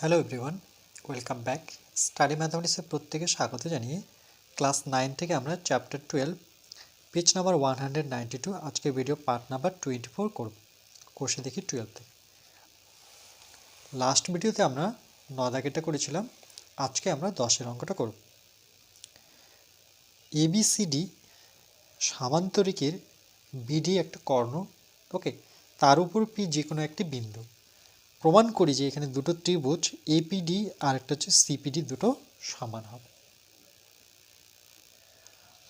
Hello everyone welcome back study ম্যাথামেটিক্সের প্রত্যেকে স্বাগত জানিয়ে ক্লাস নাইন থেকে আমরা chapter twelve page number one hundred ninety two আজকে video part number twenty four করব। কোর্সে দেখি টুয়েলভ থেকে। লাস্ট ভিডিওতে আমরা ন দাগেরটা করেছিলাম। আজকে আমরা দশের অঙ্কটা করব। এবিসিডি সামান্তরিকের বিডি একটা কর্ণ ওকে তার উপর পি যে কোনো একটি বিন্দু। প্রমাণ করি যে এখানে দুটো ত্রিভুজ এপিডি আর একটা হচ্ছে সিপিডি দুটো সমান হবে।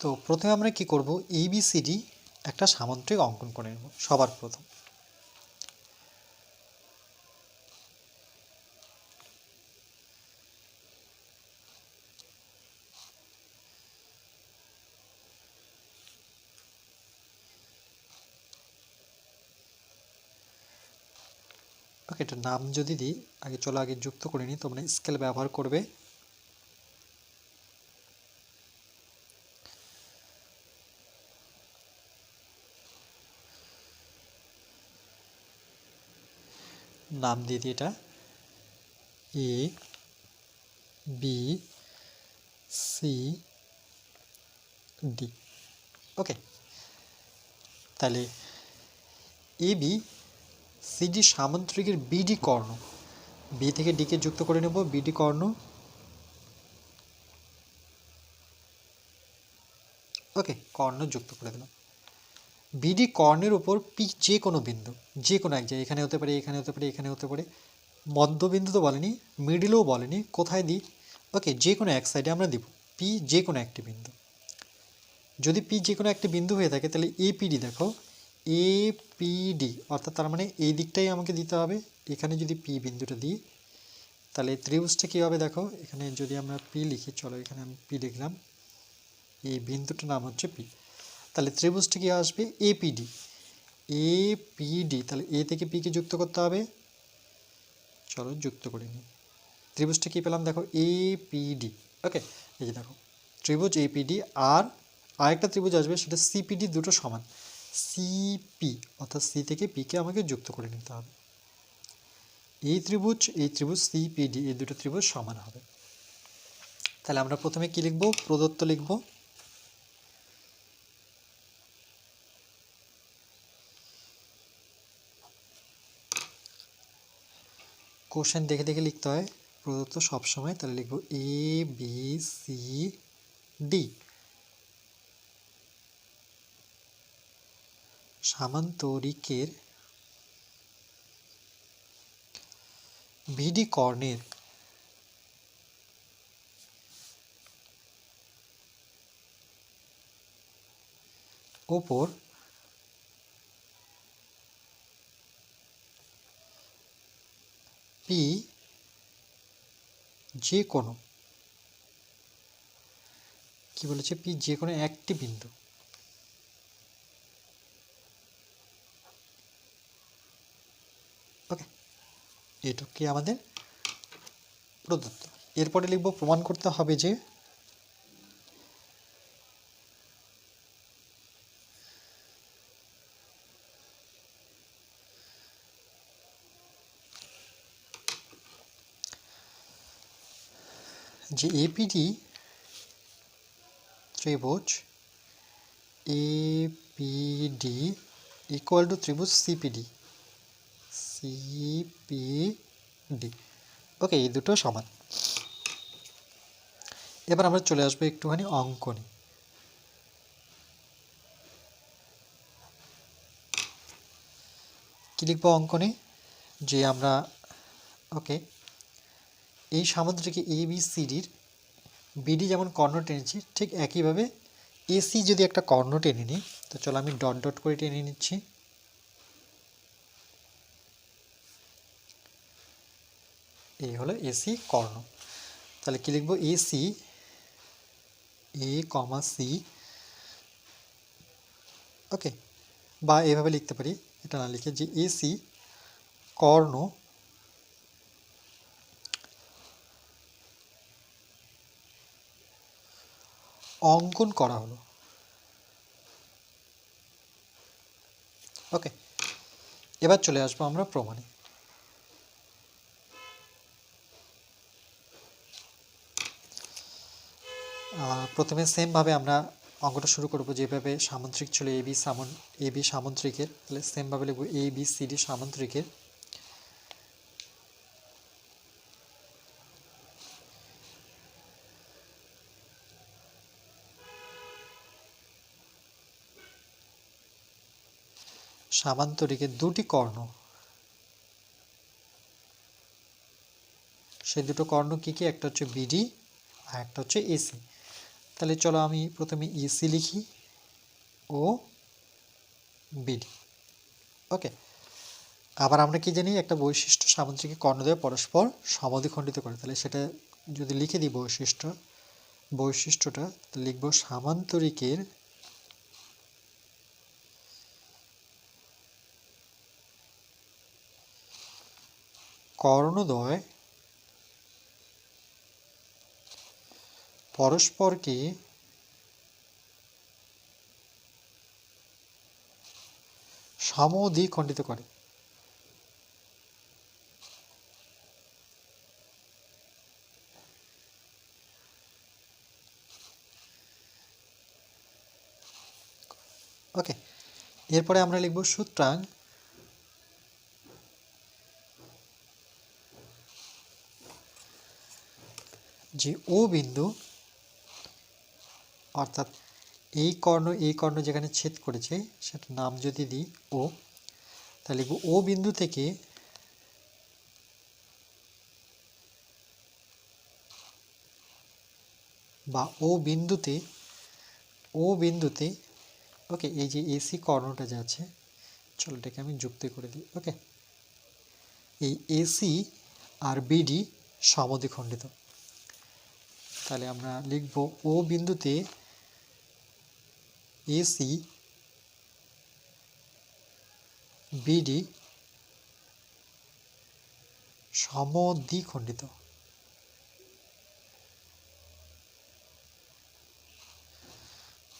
তো প্রথমে আমরা কি করব? এবিসিডি একটা সামান্তরিক অঙ্কন করে নেব, সবার প্রথম। ওকে এটার নাম যদি দিই, আগে চলো আগে যুক্ত করে নিই, তোমরা স্কেল ব্যবহার করবে। নাম দিয়ে দিই এটা। A B C D okay তাহলে এ বি সিডি সামান্তরিকের বিডি কর্ণ। বি থেকে ডিকে যুক্ত করে নেব, বিডি কর্ণ। ওকে, কর্ণ যুক্ত করে দিলাম। বিডি কর্ণের উপর পি যে কোনো বিন্দু, যে কোনো এক জায়গায়, এখানে হতে পারে, এখানে হতে পারে, এখানে হতে পারে। মধ্যবিন্দু তো বলেনি, মিডিলও বলেনি, কোথায় দিই? ওকে, যে কোনো এক সাইডে আমরা দিব, পি যে কোনো একটি বিন্দু। যদি পি যে কোনো একটি বিন্দু হয়ে থাকে, তাহলে এপিডি দেখো। এপিডি অর্থাৎ তার মানে এই দিকটাই আমাকে দিতে হবে। এখানে যদি পি বিন্দুটা দিই, তাহলে ত্রিভুজটা কী হবে দেখো, এখানে যদি আমরা পি লিখি, চলো এখানে আমি পি লিখলাম। এই বিন্দুটার নাম হচ্ছে পি তাহলে ত্রিভুজটা কী আসবে? এপিডি এপিডি তাহলে এ থেকে পিকে যুক্ত করতে হবে। চলো যুক্ত করে নিই। ত্রিভুজটা কী পেলাম? দেখো এপিডি ওকে এই যে দেখো, ত্রিভুজ এপিডি আর আরেকটা ত্রিভুজ আসবে, সেটা সিপিডি দুটো সমান। সিপি অর্থাৎ সি থেকে পিকে আমাকে যুক্ত করে নিতে হবে। এই ত্রিভুজ এই ত্রিভুজ সিপিডি এই দুটো ত্রিভুজ সমান হবে। তাহলে আমরা প্রথমে কি লিখব? প্রদত্ত লিখব। কোশ্চেন দেখে দেখে লিখতে হয়। প্রদত্ত সবসময় তাহলে লিখব এ বি সি ডি সামান্তরিকের ভিডি কর্ণের ওপর পি যে কোনো কি বলেছে? পি যে কোনো একটি বিন্দু ওকে এটুকুই আমাদের? প্রদত্ত। এরপরে লিখব, প্রমাণ করতে হবে যে যে এপিডি ত্রিভুজ A P D equal to ত্রিভুজ C P D C P D okay এই দুটো সমান। এবার আমরা চলে আসব একটুখানি অঙ্কনে। কী লিখব অঙ্কনে? যে আমরা ওকে এই সামুদ্রিকে এ বি সিডির বিডি যেমন কর্ণ টেনেছি, ঠিক একইভাবে এসি যদি একটা কর্ণ টেনে নিই, তো চলো আমি ডট ডট করে টেনে নিচ্ছি। এই হলো এসি কর্ণ। তাহলে কি লিখব? এসি এ কমা সি। ওকে, বা এভাবে লিখতে পারি। এটা না লিখে যে এসি কর্ণ অঙ্কন করা হলো। ওকে, এবার চলে আসব আমরা প্রমাণে। প্রথমে সেমভাবে আমরা অঙ্কটা শুরু করব যেভাবে সামুদ্রিক ছিল এ, বি, সামন, এ, বি সামুদ্রিকের তাহলে সেমভাবে লিখব এ, বি, সি, ডি সামুদ্রিকের সামান্তরিকের দুটি কর্ণ। সেই দুটো কর্ণ কি কি? একটা হচ্ছে বিডি আর একটা হচ্ছে এসি তাহলে চলো আমি প্রথমে এসি লিখি। ও বিডি ওকে আবার আমরা কি জানি, একটা বৈশিষ্ট্য সামুদ্রিক কর্ণদ্বয় পরস্পর সমদ্বিখণ্ডিত করে। তাহলে সেটা যদি লিখে দিই বৈশিষ্ট্য, বৈশিষ্ট্যটা লিখব সামান্তরিকের কর্ণদ্বয় পরস্পরকে সমদ্বিখণ্ডিত করে। ওকে এরপরে আমরা লিখব সুতরাং যে ও বিন্দু অর্থাৎ এই কর্ণ এই কর্ণ যেখানে ছেদ করেছে, সেটার নাম যদি দিই ও, তাহলে ও বিন্দু থেকে বা ও বিন্দুতে ও বিন্দুতে, ওকে, এই যে এসি কর্ণটা যে আছে, চলো এটাকে আমি যুক্ত করে দিই, ওকে? এই এসি আর বিডি সমদ্বিখণ্ডিত। তাহলে আমরা লিখব ও বিন্দুতে এসি বিডি সমদ্বিখণ্ডিত।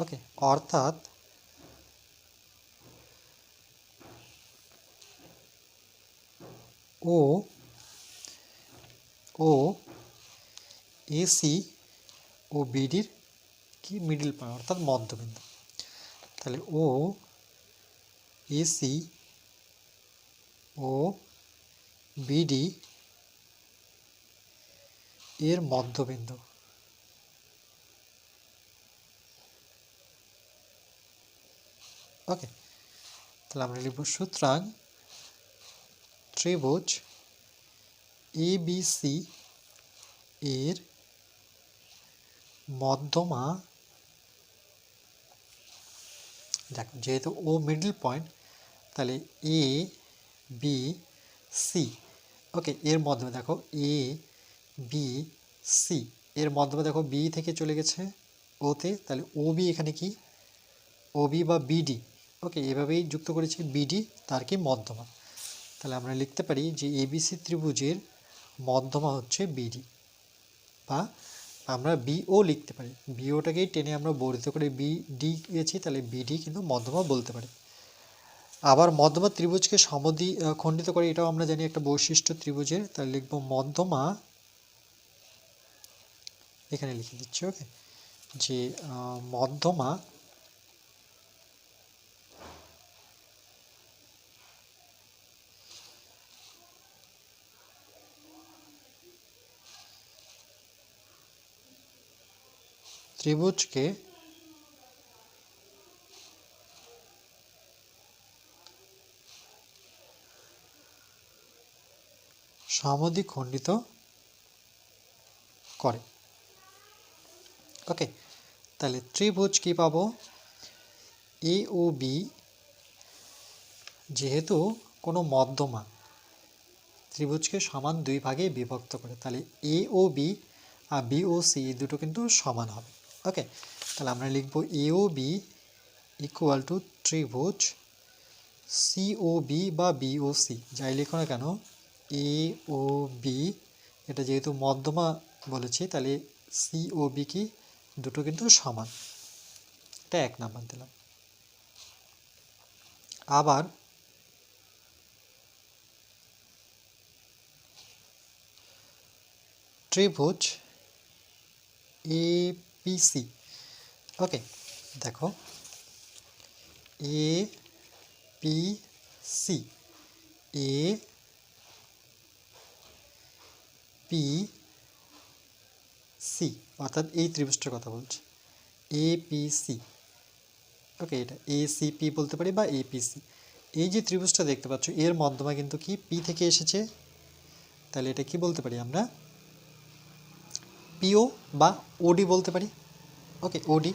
ওকে অর্থাৎ ও ও এসি ও বিডির কি মিডিল পয়েন্ট অর্থাৎ মধ্যবিন্দু। তাহলে ও এসি ও বিডি এর মধ্যবিন্দু। ওকে, তাহলে আমরা লিখব সুতরাং ত্রিভুজ এবিসি এর মধ্যমা দেখো যেহেতু ও মিডল পয়েন্ট তাহলে এ বি সি ওকে এর মাধ্যমে দেখো এ বি সি এর মাধ্যমে দেখো বি থেকে চলে গেছে ওতে তাহলে ও বি এখানে কি? ও বি বা বিডি ওকে এভাবেই যুক্ত করেছি বিডি তার কি মধ্যমা? তাহলে আমরা লিখতে পারি যে এবিসি ত্রিভুজের মধ্যমা হচ্ছে বিডি বা আমরা বিও লিখতে পারি। বিওটাকেই টেনে আমরা বর্ধিত করে বি ডি গেছি তাহলে বিডি কিন্তু মধ্যমা বলতে পারি। আবার মধ্যমা ত্রিভুজকে সমধি খণ্ডিত করে, এটাও আমরা জানি একটা বৈশিষ্ট্য ত্রিভুজের, তাহলে লিখব মধ্যমা, এখানে লিখে দিচ্ছি ওকে যে মধ্যমা ত্রিভুজকে সমদ্বিখণ্ডিত করে। ওকে তাহলে ত্রিভুজ কি পাবো? এ ও বি যেহেতু কোনো মধ্যমা ত্রিভুজকে সমান দুই ভাগে বিভক্ত করে, তাহলে এ ও বি আর বি ও সি দুটো কিন্তু সমান হবে। ওকে তাহলে আমরা লিখব A O B equal to ত্রিভুজ সি ও বি বা বি ও সি যাই লিখো না কেন এ ও বি এটা যেহেতু মধ্যমা বলেছি, তাহলে সি ও বি কি, দুটো কিন্তু সমান। এটা এক নাম্বার দিলাম। আবার ত্রিভুজ এ পিসি ওকে দেখো. A P C A P C অর্থাৎ এই ত্রিভুজটার কথা বলছি। এ পি সি ওকে এটা এ সি পি বলতে পারি বা এপিসি এই যে ত্রিভুজটা দেখতে পাচ্ছ, এর মধ্যমা কিন্তু কি পি থেকে এসেছে? তাহলে এটা কি বলতে পারি আমরা? পিও বা ওডি বলতে পারি? ওকে ওডি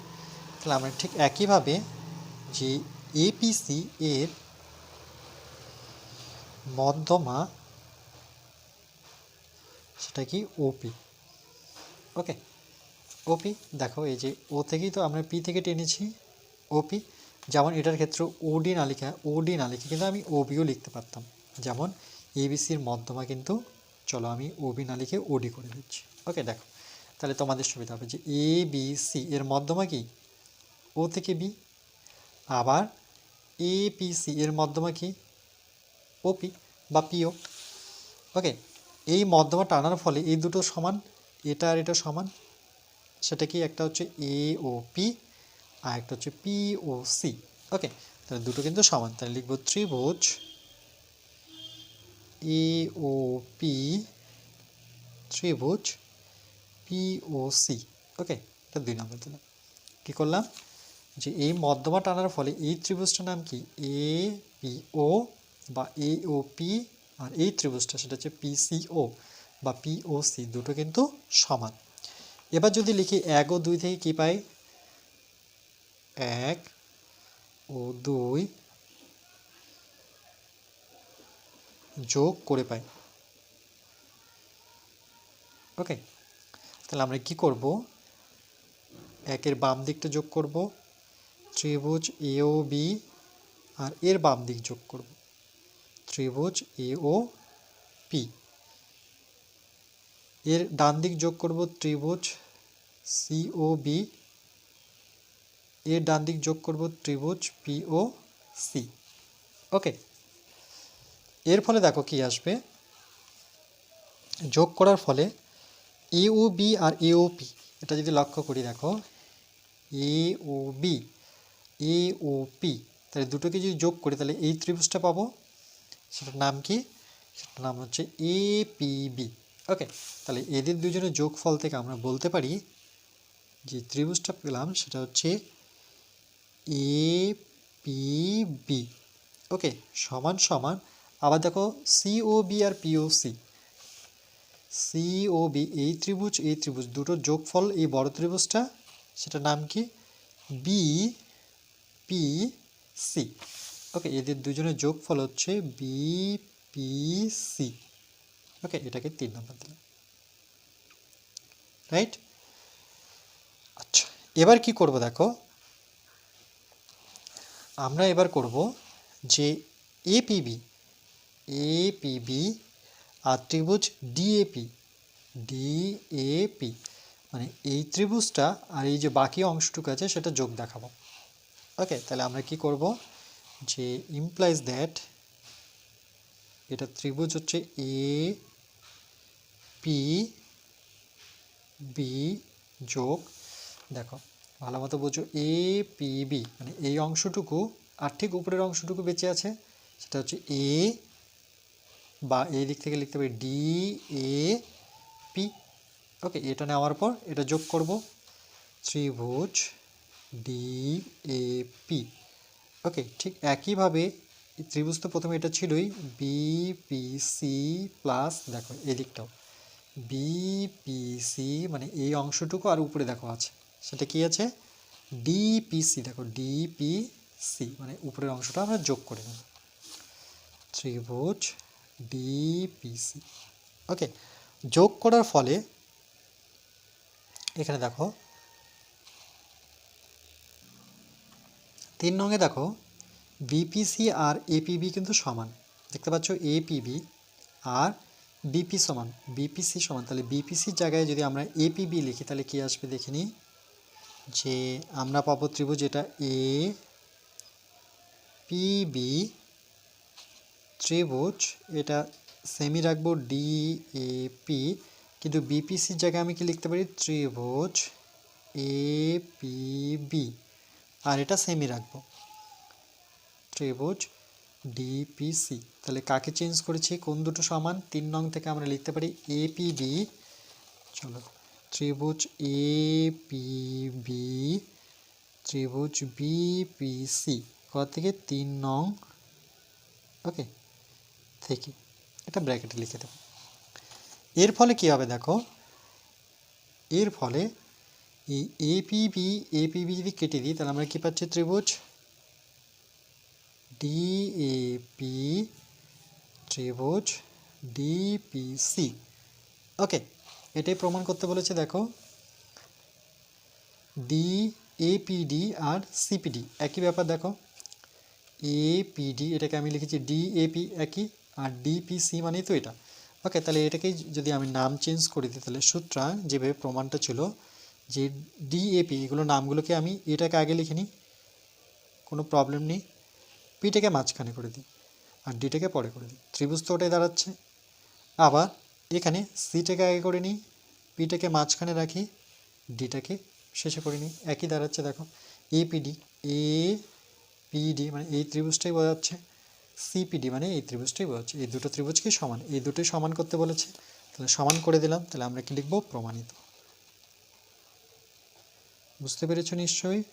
তাহলে আমরা ঠিক একইভাবে যে এপিসি এর মধ্যমা, সেটা কি ওপি ওকে ওপি দেখো এই যে ও থেকেই তো আমরা পি থেকে টেনেছি। ওপি যেমন এটার ক্ষেত্রে ওডি না লিখা ওডি না লিখে কিন্তু আমি ওবিও লিখতে পারতাম। যেমন এবিসির মধ্যমা কিন্তু, চলো আমি ওবি না লিখে ওডি করে দিচ্ছি ওকে দেখো। তাহলে তোমাদের সুবিধা হবে যে এ বি সি এর মধ্যমা কি? ও থেকে বি আবার এ পি সি এর মধ্যমা কি? ওপি বা পিও ওকে এই মধ্যমা টানার ফলে এই দুটো সমান, এটা আর এটা সমান। সেটা কি একটা হচ্ছে এ ও পি আর একটা হচ্ছে পি ও সি ওকে তাহলে দুটো কিন্তু সমান। তাহলে লিখব ত্রিভুজ এ ও পি ত্রিভুজ পি ও সি ওকে এটা দুই নম্বর দিলাম। কী করলাম? যে এই মধ্যমা টানার ফলে এই ত্রিভুজটার নাম কি? এ পি ও বা এ ও পি আর এই ত্রিভুজটা, সেটা হচ্ছে পিসিও বা পিওসি দুটো কিন্তু সমান। এবার যদি লিখি এক ও দুই থেকে কি পাই? এক ও দুই যোগ করে পাই। ওকে তাহলে আমরা কি করব? একের বাম দিকটা যোগ করব, ত্রিভুজ এ ও বি, আর এর বাম দিক যোগ করব, ত্রিভুজ এ ও পি। এর ডান দিক যোগ করব, ত্রিভুজ সি ও বি, এর ডান দিক যোগ করব, ত্রিভুজ পি ও সি। ওকে, এর ফলে দেখো কি আসবে? যোগ করার ফলে এ ও বি আর এ ও পি এটা যদি লক্ষ্য করি দেখো এ O B A O P তাহলে দুটোকে যদি যোগ করি, তাহলে এই ত্রিভুজটা পাবো, সেটার নাম কি? সেটার নাম হচ্ছে এ পি বি ওকে, তাহলে এদের দুজনের যোগফল থেকে আমরা বলতে পারি, যে ত্রিভুজটা পেলাম, সেটা হচ্ছে এ পি বি ওকে, সমান সমান, আবার দেখো সিও বি আর P O C. C O B এই ত্রিভুজ এই ত্রিভুজ, দুটো যোগফল এই বড় ত্রিভুজটা, সেটার নাম কি? বি পি সি ওকে এদের দুজনের যোগফল হচ্ছে বি পি সি ওকে এটাকে তিন নম্বর দিলাম। রাইট আচ্ছা এবার কি করব দেখো? আমরা এবার করব যে এপিবি এপিবি আর ত্রিভুজ ডিএপি ডিএপি মানে এই ত্রিভুজটা আর এই যে বাকি অংশটুকু আছে সেটা যোগ দেখাবো। ওকে, তাহলে আমরা কি করব? যে ইমপ্লাইজ দ্যাট এটা ত্রিভুজ হচ্ছে এ পি বি যোগ, দেখো, ভালো মতো বোঝো এ পি বি মানে এই অংশটুকু আর ঠিক উপরের অংশটুকু বেঁচে আছে, সেটা হচ্ছে এ বা এই দিক থেকে লিখতে পারি ডি এ পি ওকে এটা নেওয়ার পর এটা যোগ করব। ত্রিভুজ ডি এ পি ওকে ঠিক একইভাবে ত্রিভুজ তো প্রথমে এটা ছিলই। বি পি সি প্লাস দেখো এদিকটাও বিপিসি মানে এই অংশটুকু আর উপরে দেখো আছে। সেটা কি আছে? ডিপিসি দেখো ডিপিসি মানে উপরের অংশটা আমরা যোগ করে নেব। ত্রিভুজ ডিপিসি ওকে যোগ করার ফলে, এখানে দেখো, তিন নঙে দেখো বিপিসি আর এপিবি কিন্তু সমান। দেখতে পাচ্ছ এপিবি আর বিপি সমান বিপিসি সমান। তাহলে বিপিসির জায়গায় যদি আমরা এপিবি লিখি, তাহলে কি আসবে দেখে নিই যে আমরা পাবো ত্রিভুজ এটা এ পিবি ত্রিভুজ, এটা সেমি রাখব ডি এ পি কিন্তু বিপিসির জায়গায় আমি কি লিখতে পারি? ত্রিভুজ এ পি বি আর এটা সেমি রাখব। ত্রিভুজ ডিপিসি তাহলে কাকে চেঞ্জ করেছি? কোন দুটো সমান? তিন নং থেকে আমরা লিখতে পারি এপিবি চলো, ত্রিভুজ এপিবি ত্রিভুজ বিপিসি কত থেকে? তিন নং। ওকে থেকে এটা ব্র্যাকেটে লিখে দেবো। এর ফলে কি হবে দেখো? এর ফলে এই এপিবি এপিবি যদি কেটে দিই, তাহলে আমরা কি পাচ্ছি? ত্রিভুজ। ডিএপি ত্রিভুজ ডিপিসি ওকে এটাই প্রমাণ করতে বলেছে দেখো। ডি এপিডি আর সিপিডি একই ব্যাপার দেখো। এপিডি এটাকে আমি লিখেছি ডিএপি একই। আর ডিপিসি মানেই তো এটা। ওকে তাহলে এটাকেই যদি আমি নাম চেঞ্জ করে দিই, তাহলে সুতরাং যেভাবে প্রমাণটা ছিল, যে ডিএপি এগুলো নামগুলোকে আমি এটাকে আগে লিখে নিই, কোনো প্রবলেম নেই পিটাকে মাঝখানে করে দিই, আর ডিটাকে পরে করে দিই। ত্রিভুজ তো ওটাই দাঁড়াচ্ছে। আবার এখানে সিটাকে আগে করে নিই পিটাকে মাঝখানে রাখি ডিটাকে শেষে করে নিই। একই দাঁড়াচ্ছে, দেখো এপিডি এ পিডি মানে এই ত্রিভুজটাই বোঝাচ্ছে। সিপিডি মানে এই ত্রিভুজটি বলছে এই দুটো ত্রিভুজকে সমান? এই দুটোই সমান করতে বলেছে। তাহলে সমান করে দিলাম, তাহলে আমরা কি লিখব? প্রমাণিত। বুঝতে পেরেছ নিশ্চয়ই?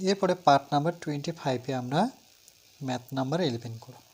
এরপরে পার্ট নাম্বার টোয়েন্টি ফাইভে আমরা ম্যাথ নাম্বার ইলেভেন করব।